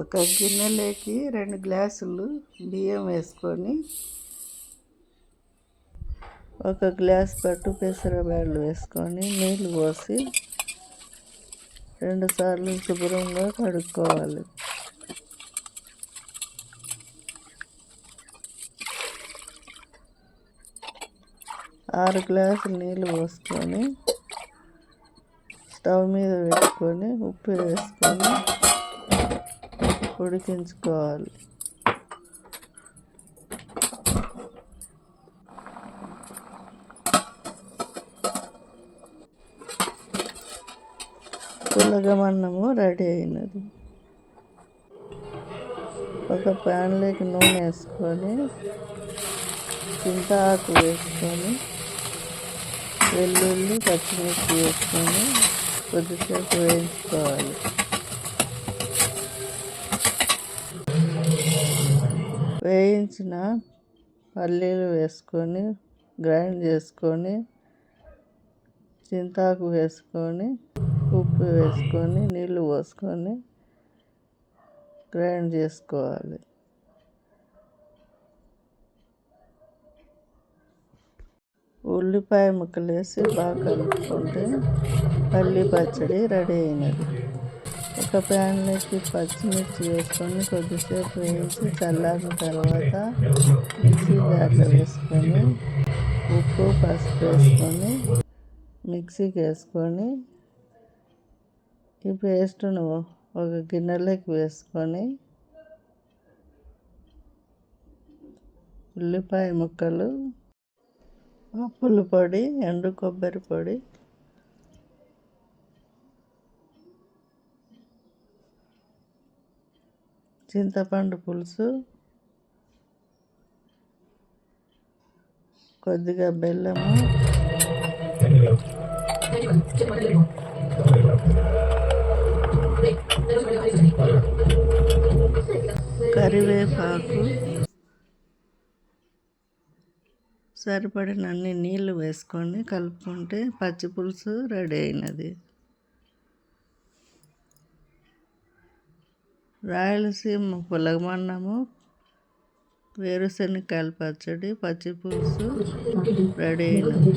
ఒక గిన్నెలోకి రెండు గ్లాసులు బియ్యం వేసుకొని ఒక గ్లాస్ పట్టు పెసరబ్యాళ్ళు వేసుకొని నీళ్ళు పోసి రెండుసార్లు శుభ్రంగా కడుక్కోవాలి. ఆరు గ్లాసులు నీళ్ళు పోసుకొని స్టవ్ మీద పెట్టుకొని ఉప్పు వేసుకొని ఉడికించుకోవాలి పులగమన్నము రెడీ అయినది. ఒక ప్యాన్లోకి నూనె వేసుకొని చింత ఆకు వేసుకొని వెల్లుల్లి పచ్చిమిర్చి వేసుకొని కొద్దిసేపు వేయించుకోవాలి. వేయించిన పల్లీలు వేసుకొని గ్రైండ్ చేసుకొని చింతాకు వేసుకొని ఉప్పు వేసుకొని నీళ్ళు పోసుకొని గ్రైండ్ చేసుకోవాలి. ఉల్లిపాయ ముక్కలు వేసి బాగా కలుపుకుంటే పల్లి పచ్చడి రెడీ అయినది. ఒక ప్యాన్లోకి పచ్చిమిర్చి వేసుకొని కొద్దిసేపు వేసి చల్లారిన తర్వాత మిక్సీ జార్లో వేసుకొని ఉప్పు పసుపు వేసుకొని మిక్సీకి వేసుకొని ఈ పేస్ట్ను ఒక గిన్నెలోకి వేసుకొని ఉల్లిపాయ ముక్కలు పప్పుల పొడి ఎండు కొబ్బరి పొడి చింతపండు పులుసు కొద్దిగా బెల్లము. కరివేపాకు. సరిపడినన్ని నీళ్ళు వేసుకొని కలుపుకుంటే పచ్చి పులుసు రెడీ అయినది. రాయలసీమ పులగమన్నము వేరుశనగకాయల పచ్చడి పచ్చి పులుసు రెడీ అయినది.